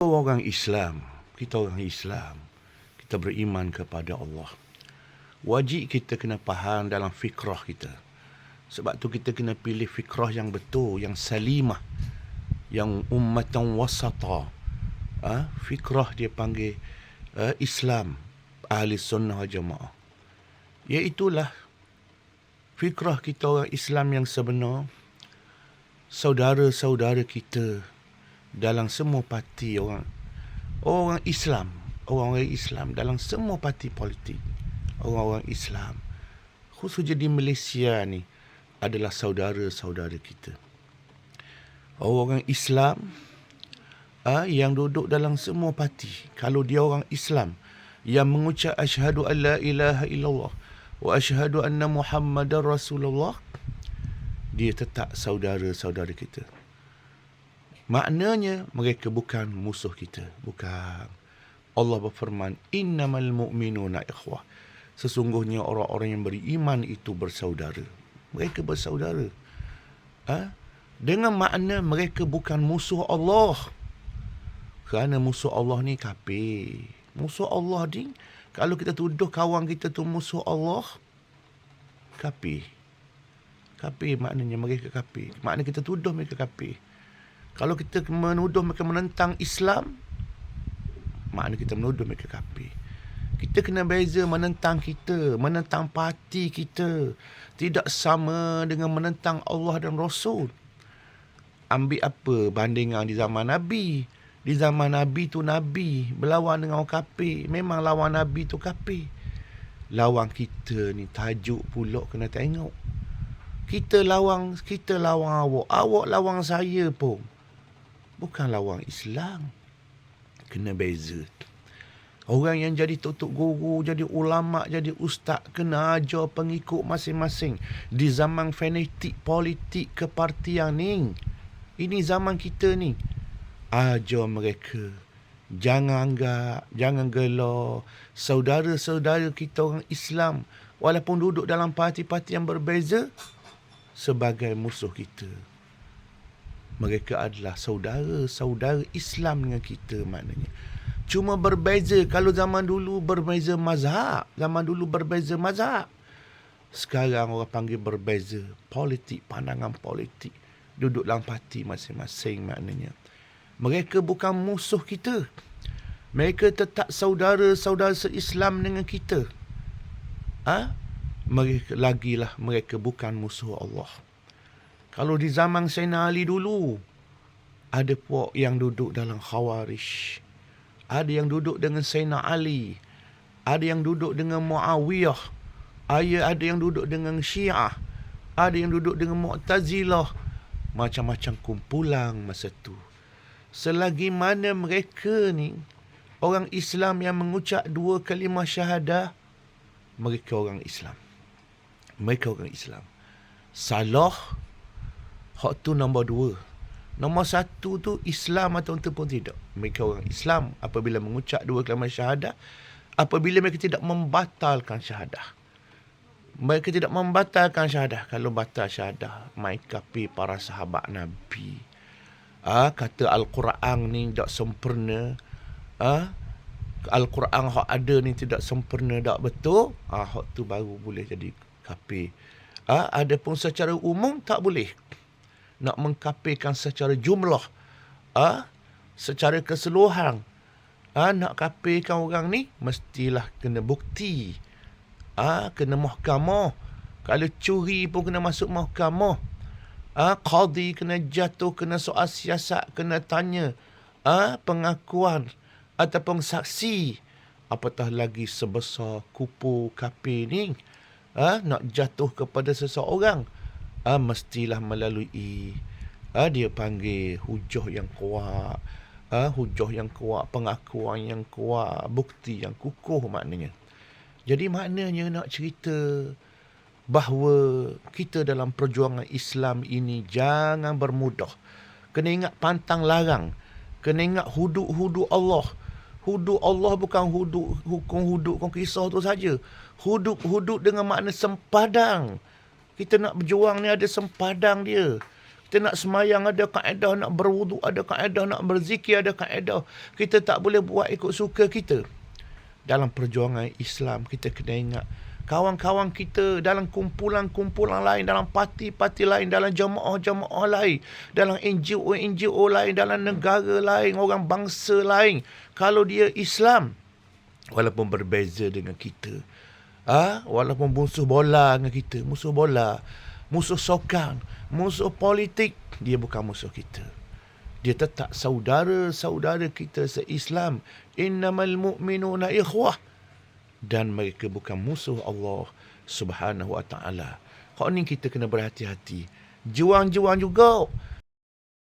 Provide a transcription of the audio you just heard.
orang Islam, kita orang Islam, kita beriman kepada Allah. Wajib kita kena faham dalam fikrah kita. Sebab tu kita kena pilih fikrah yang betul, yang salimah, yang ummatan wasata. Ha? Fikrah dia panggil uh, Islam, ahli sunnah jamaah. Iaitulah fikrah kita orang Islam yang sebenar, saudara-saudara kita dalam semua parti orang orang Islam, orang-orang Islam dalam semua parti politik, orang-orang Islam khususnya di Malaysia ni adalah saudara-saudara kita. Orang Islam ah yang duduk dalam semua parti, kalau dia orang Islam yang mengucap asyhadu an la ilaha illallah wa asyhadu anna muhammadar rasulullah dia tetap saudara-saudara kita. Maknanya mereka bukan musuh kita, bukan. Allah berfirman, "Innamal mu'minuna ikhwah." Sesungguhnya orang-orang yang beriman itu bersaudara. Mereka bersaudara. Ha? Dengan makna mereka bukan musuh Allah. Kerana musuh Allah ni kafir. Musuh Allah ni kalau kita tuduh kawan kita tu musuh Allah, kafir. Kafir maknanya mereka kafir. Maknanya kita tuduh mereka kafir. Kalau kita menuduh mereka menentang Islam, makna kita menuduh mereka kafir. Kita kena beza menentang kita, menentang parti kita. Tidak sama dengan menentang Allah dan Rasul. Ambil apa bandingan di zaman Nabi. Di zaman Nabi tu Nabi berlawan dengan orang kafir. Memang lawan Nabi tu kafir. Lawan kita ni tajuk pula kena tengok. Kita lawan kita lawan awak, awak lawan saya pun bukan lawan Islam. Kena beza. Orang yang jadi tutup guru, jadi ulama, jadi ustaz kena ajar pengikut masing-masing di zaman fanatik politik kepartian ni. Ini zaman kita ni. Ajar mereka. Jangan anggap, jangan gelar saudara-saudara kita orang Islam walaupun duduk dalam parti-parti yang berbeza sebagai musuh kita mereka adalah saudara-saudara Islam dengan kita maknanya. Cuma berbeza kalau zaman dulu berbeza mazhab, zaman dulu berbeza mazhab. Sekarang orang panggil berbeza politik, pandangan politik. Duduk dalam parti masing-masing maknanya. Mereka bukan musuh kita. Mereka tetap saudara-saudara se-Islam dengan kita. Ha? Mereka lagilah mereka bukan musuh Allah. Kalau di zaman Sayyidina Ali dulu, ada puak yang duduk dalam Khawarij. Ada yang duduk dengan Sayyidina Ali. Ada yang duduk dengan Muawiyah. Ada yang duduk dengan Syiah. Ada yang duduk dengan Mu'tazilah. Macam-macam kumpulan masa tu. Selagi mana mereka ni, orang Islam yang mengucap dua kalimah syahadah, mereka orang Islam. Mereka orang Islam. Salah Hak tu nombor dua. Nombor satu tu Islam atau pun tidak. Mereka orang Islam apabila mengucap dua kalimah syahadah. Apabila mereka tidak membatalkan syahadah. Mereka tidak membatalkan syahadah. Kalau batal syahadah, mereka pi para sahabat Nabi. Ah, kata Al-Quran ni tak sempurna. Ah, Al-Quran hak ada ni tidak sempurna, tak betul. Ah, hak tu baru boleh jadi kafir. Ah, ada pun secara umum tak boleh nak mengkapirkan secara jumlah ah ha? secara keseluruhan ah ha? nak kapirkan orang ni mestilah kena bukti ah ha? kena mahkamah kalau curi pun kena masuk mahkamah ah ha? qadi kena jatuh kena soal siasat kena tanya ah ha? pengakuan ataupun saksi apatah lagi sebesar kupu kapir ni ah ha? nak jatuh kepada seseorang ah, mestilah melalui ah, dia panggil hujah yang kuat ah, hujah yang kuat pengakuan yang kuat bukti yang kukuh maknanya. Jadi maknanya nak cerita bahawa kita dalam perjuangan Islam ini jangan bermudah. Kena ingat pantang larang. Kena ingat hudud-hudud Allah. Hudud Allah bukan hudud hukum hudud hukum kisah tu saja. Hudud-hudud dengan makna sempadan kita nak berjuang ni ada sempadang dia. Kita nak semayang ada kaedah, nak berwudu ada kaedah, nak berzikir ada kaedah. Kita tak boleh buat ikut suka kita. Dalam perjuangan Islam kita kena ingat kawan-kawan kita dalam kumpulan-kumpulan lain, dalam parti-parti lain, dalam jemaah-jemaah lain, dalam NGO-NGO lain, dalam negara lain, orang bangsa lain. Kalau dia Islam, walaupun berbeza dengan kita, ha? walaupun musuh bola dengan kita, musuh bola, musuh sokan, musuh politik, dia bukan musuh kita. Dia tetap saudara-saudara kita se-Islam. Innamal mu'minuna ikhwah dan mereka bukan musuh Allah Subhanahu Wa Taala. Kau ni kita kena berhati-hati. Juang-juang juga